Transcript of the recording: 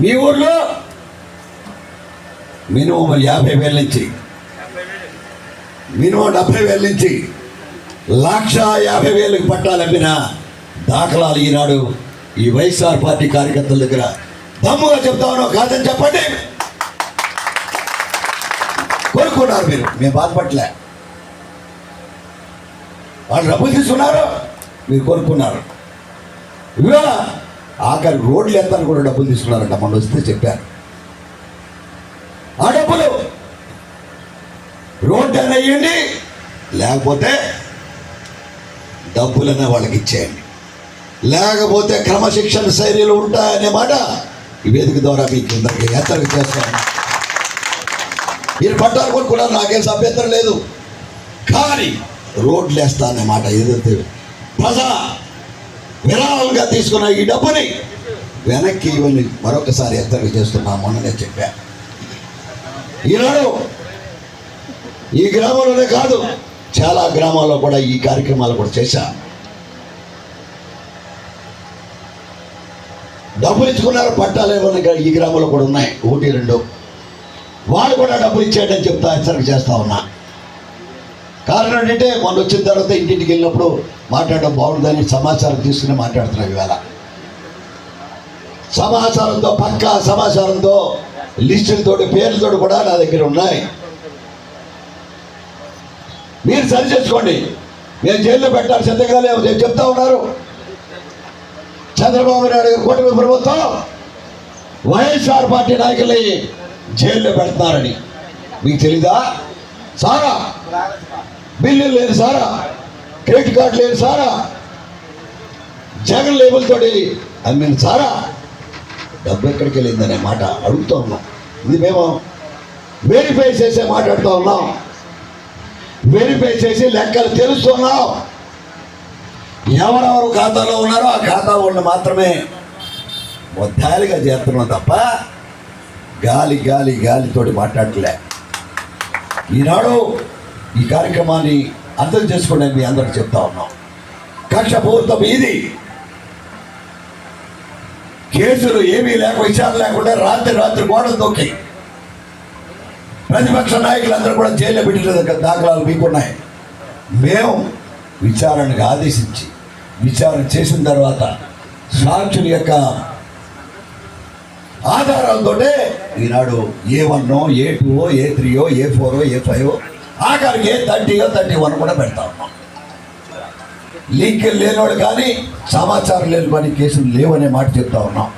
మీ ఊర్లో మినిమం యాభై వేల నుంచి మినిమం డెబ్బై వేల నుంచి లక్ష యాభై వేలకు పట్టాలమ్మిన దాఖలాలు ఈనాడు ఈ వైఎస్ఆర్ పార్టీ కార్యకర్తల దగ్గర. దమ్ముగా చెప్తా ఉన్నావు కాదని చెప్పండి. కోరుకున్నారు మీరు మేము బాధపడలే. వాళ్ళు డబ్బులు తీసుకున్నారు మీరు కోరుకున్నారు ఇవాళ ఆఖరి రోడ్లు ఎత్తాను కూడా డబ్బులు తీసుకున్నారంట మొన్న వస్తే చెప్పారు. ఆ డబ్బులు రోడ్డు అని లేకపోతే డబ్బులనే వాళ్ళకి ఇచ్చేయండి. లేకపోతే క్రమశిక్షణ శైలిలు ఉంటాయనే మాట ఈ వేదిక ద్వారా మీకు అందరికీ హెచ్చరిక చేస్తాను. మీరు పట్టాలు కొనుక్కున్నారు నాకేం అభ్యంతరం లేదు. కానీ రోడ్లు వేస్తా అనే మాట ఏదైతే ప్రజా విరాళంగా తీసుకున్న ఈ డబ్బుని వెనక్కి ఇవన్నీ మరొకసారి హెచ్చరిక చేస్తున్నా మొన్ననే చెప్పా. ఈనాడు ఈ గ్రామంలోనే కాదు చాలా గ్రామాల్లో కూడా ఈ కార్యక్రమాలు కూడా చేశా. డబ్బులు ఇచ్చుకున్నారు పట్టాలు ఏమైనా ఇక్కడ ఈ గ్రామంలో కూడా ఉన్నాయి ఒకటి రెండు. వాళ్ళు కూడా డబ్బులు ఇచ్చేయడం చెప్తా హెచ్చరిక చేస్తా ఉన్నా. కారణం ఏంటంటే మొన్న వచ్చిన తర్వాత ఇంటింటికి వెళ్ళినప్పుడు మాట్లాడడం బాగుందని సమాచారం తీసుకుని మాట్లాడుతున్నాం ఇవాళ. సమాచారంతో పక్కా సమాచారంతో లిస్టులతో పేర్లతో కూడా నా దగ్గర ఉన్నాయి. మీరు సరి చేసుకోండి. నేను జైల్లో పెట్టాలి సిద్ధంగా లేవు నేను చెప్తా ఉన్నారు. చంద్రబాబు నాయుడు కూటమి ప్రభుత్వం వైఎస్ఆర్ పార్టీ నాయకుల్ని జైల్లో పెడతారని మీకు తెలీదా? సారా? బిల్లులు లేని సారా? క్రెడిట్ కార్డు లేని సారా? జగన్ లేబుల్తో అమ్మిన సారా? డబ్బు ఎక్కడికి వెళ్ళిందనే మాట అడుగుతూ ఉన్నాం. ఇది మేము వెరిఫై చేసే మాట్లాడుతూ ఉన్నాం. వెరిఫై చేసి లెక్కలు తెలుస్తున్నాం ఎవరెవరు ఖాతాలో ఉన్నారో ఆ ఖాతా వాళ్ళు మాత్రమే ముద్దాయిలుగా చేస్తున్నాం తప్ప గాలి గాలి గాలితోటి మాట్లాడలే ఈనాడు ఈ కార్యక్రమాన్ని అర్థం చేసుకోండి మీ అందరికి చెప్తా ఉన్నాం. కక్ష ప్రభుత్వం ఇది. కేసులు ఏమీ లేక విషయాలు లేకుండా రాత్రి రాత్రి గోడలు తొక్కి. ప్రతిపక్ష నాయకులందరూ కూడా జైల్లో పెట్టిన దాఖలాలు మీకున్నాయి. మేము విచారణకు ఆదేశించి విచారణ చేసిన తర్వాత సాక్షుల యొక్క ఆధారాలతోటే ఈనాడు ఏ వన్నో ఏ టూఓ ఏ త్రీయో ఏ ఫోరో ఏ ఫైవ్ ఆఖరికి థర్టీగా థర్టీ వన్ కూడా పెడతా ఉన్నాం. లింక్ లేనివాడు కానీ సమాచారం లేని పని కేసులు లేవనే మాట చెప్తా ఉన్నాం.